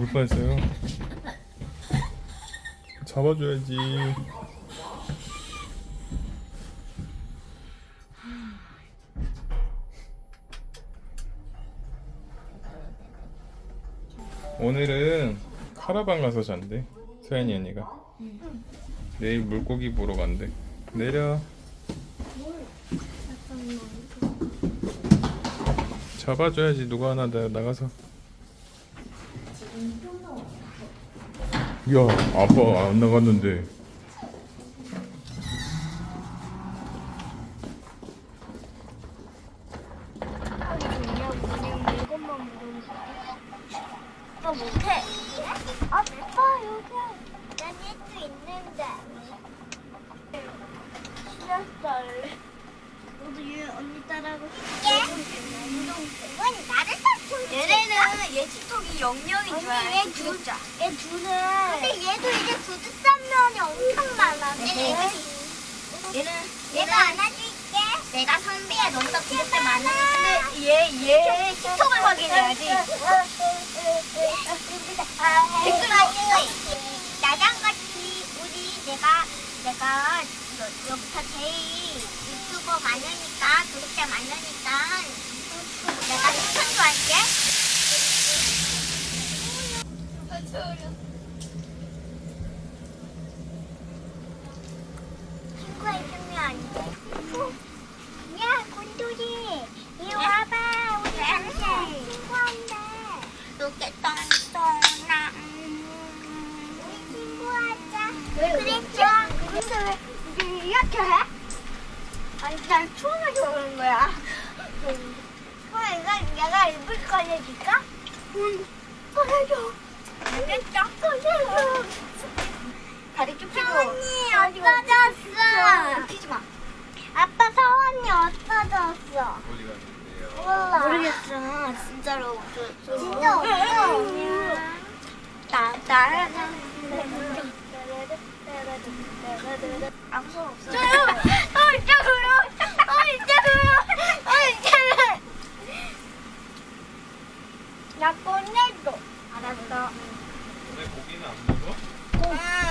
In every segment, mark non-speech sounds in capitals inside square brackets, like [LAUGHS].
죽을 뻔했어요. 잡아줘야지. 오늘은 카라반 가서 잔대. 서연이 언니가. 내일 물고기 보러 간대. 내려. 잡아줘야지 누가 하나 나, 나가서. 야 아빠 안 나갔는데. 너 못해. 아, 맵다, 여기. 난 얘도 있는데. 신났어. 너도 얘 언니 따라하고 싶어? 이건 나를 탓 얘네는 얘 틱톡이 영영이 좋아해. 얘 두, 얘 두는. 근데 얘도 이제 구두산 면이 엄청 많아. 얘는 얘는 얘가 안아줄게. 내가 선비야 너보다 구독자 많으니까 얘얘 틱톡을 확인해야지. 댓글 나랑 같이 우리 내가 내가 여- 여기서 제일 유튜버 많으니까 구독자 많으니까 내가 추천도 할게. 친구 해주면 안 돼? 야, 곤돌이, 이리 와봐. 우리 당신 친구한테. 이렇게 똥똥나. 우리 친구하자. 그랬죠? 근데 왜 이렇게 해? 아니, 난 처음에 저러는 거야. 그럼 이거 내가 입을 꺼내줄까? 응. 꺼내줘. 알겠어. 꺼내줘. 다리 쭉 펴고. 서원이 없어졌어. 피지 마. 아빠 서원이 없어졌어. 어디 갔는데요? 몰라. 모르겠어. 진짜로 없어졌어. 진짜 없어. 따따라라. 아 무서워 없어. 저요. 어 진짜 그래요. 어 진짜 그래요. 어 진짜 그래요. 나 꺼내줘. 알았어. 왜 고기는 안 먹어?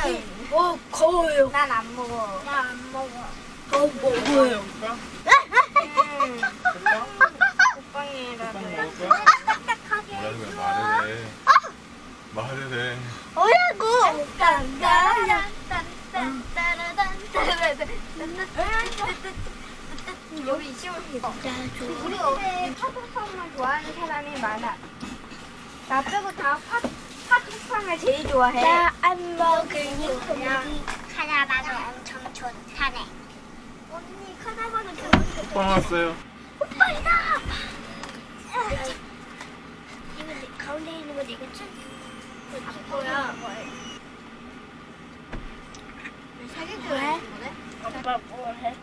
응. 어 거워요. 난 안 먹어. 나 안 먹어. 어 먹어요. 먹을까? 응. 먹을까? 오빵이라도. 호빵 먹을까? 딱딱하게. 뭐라는 거야 말을 해. 말을 해. 뭐라고? 여기 시골 우리 어제 파도빵을 좋아하는 사람이 많아. 나 빼고 다 파, 파투팡을 제일 좋아해. 나안 먹으니 그냥 카나바도 엄청 좋다네. 언니 카나바도 좋은 호빵 왔어요. 오빠이다. 이거 내- 가운데 있는 거 내겠지? 뭐야? 사진 왜? 아빠 뭐해?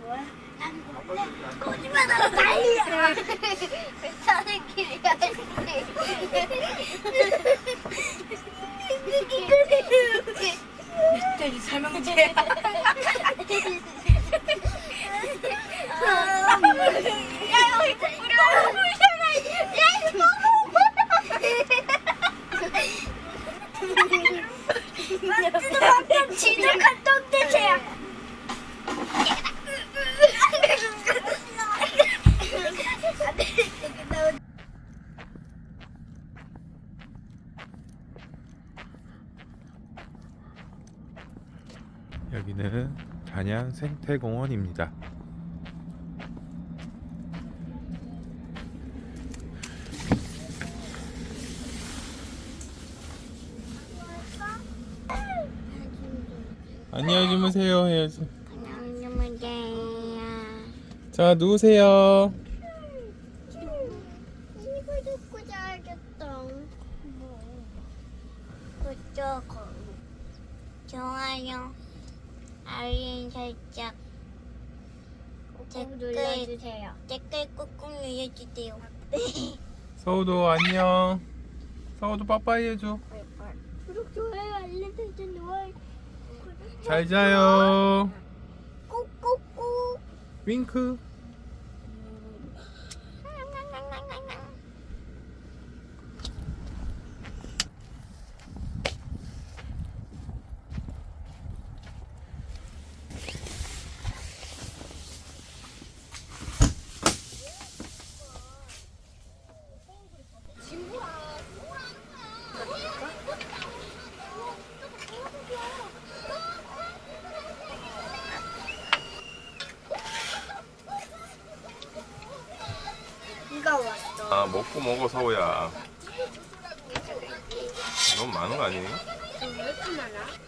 뭐해? 난 몰래 거짓말 하고 난리야. [LAUGHS] 사내끼리야. [LAUGHS] 미스터리 설명제. [LAUGHS] 야, 여기 뿌려. 뿌려라. 야, 이거 먹어. 완전 지독한 똥돼지야. 여기는 단양 생태공원입니다. 안녕히 주무세요 해야지. 주면 돼요. 자 누우세요. 이거 듣고 자야겠다. 그쪽 좋아요, 알림 설정, 댓글 눌러주세요. 댓글 꾹꾹 눌러주세요. [LAUGHS] 서우도 안녕. 서우도 빠빠이 해줘. 구독 좋아요 알림 설정 좋아요. 잘 자요. 꾹꾹꾹. 윙크. 아 먹고 먹어 서우야 너무 많은 거 아니에요? 왜 이렇게 많아?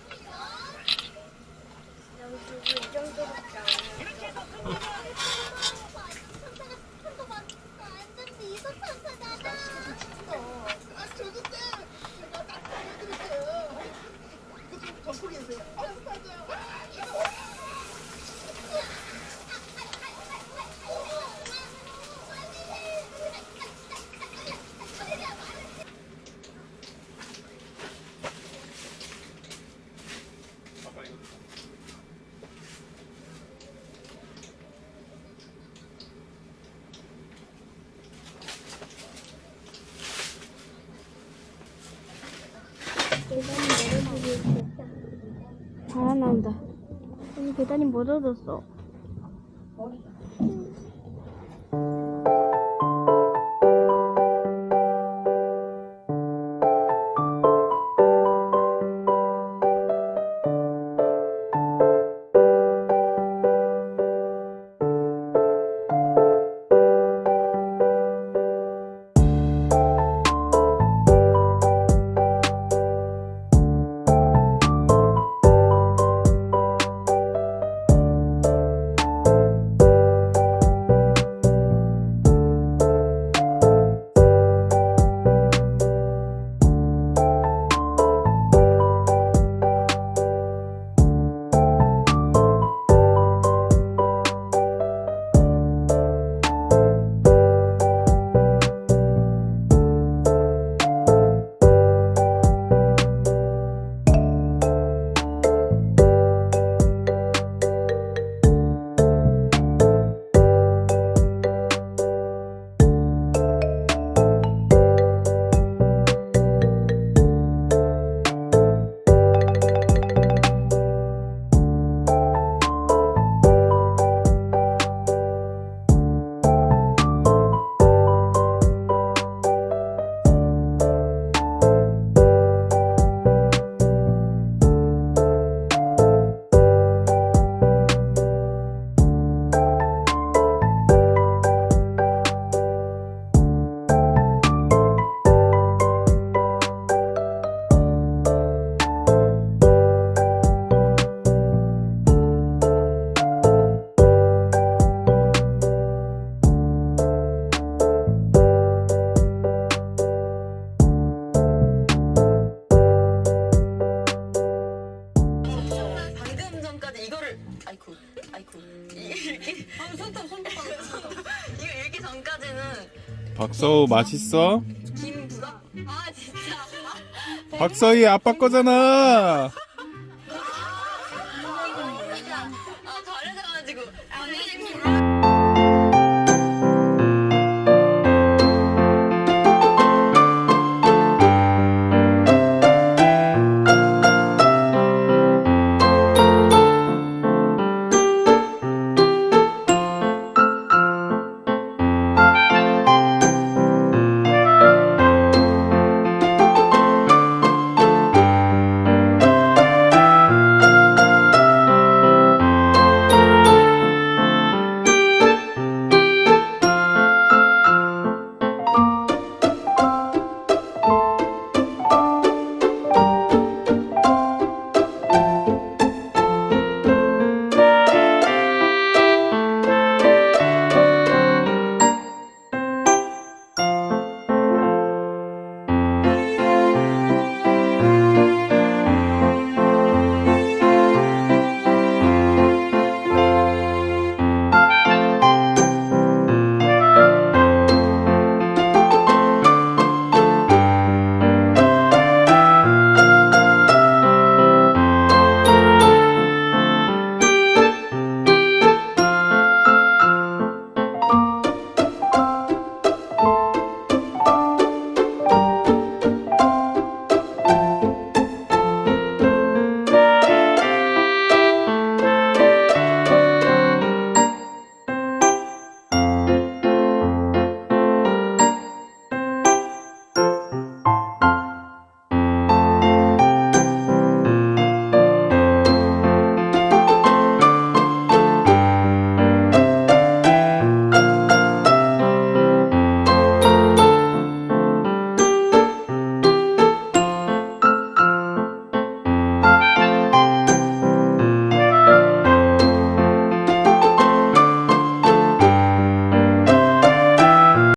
나온다. 여기 계단이 못 얻었어. 아이쿠 아이쿠. 이게 아 손톱 손톱. 이거 읽기 전까지는 박서우 맛있어? 김부가 아 진짜 박서희 아빠 거잖아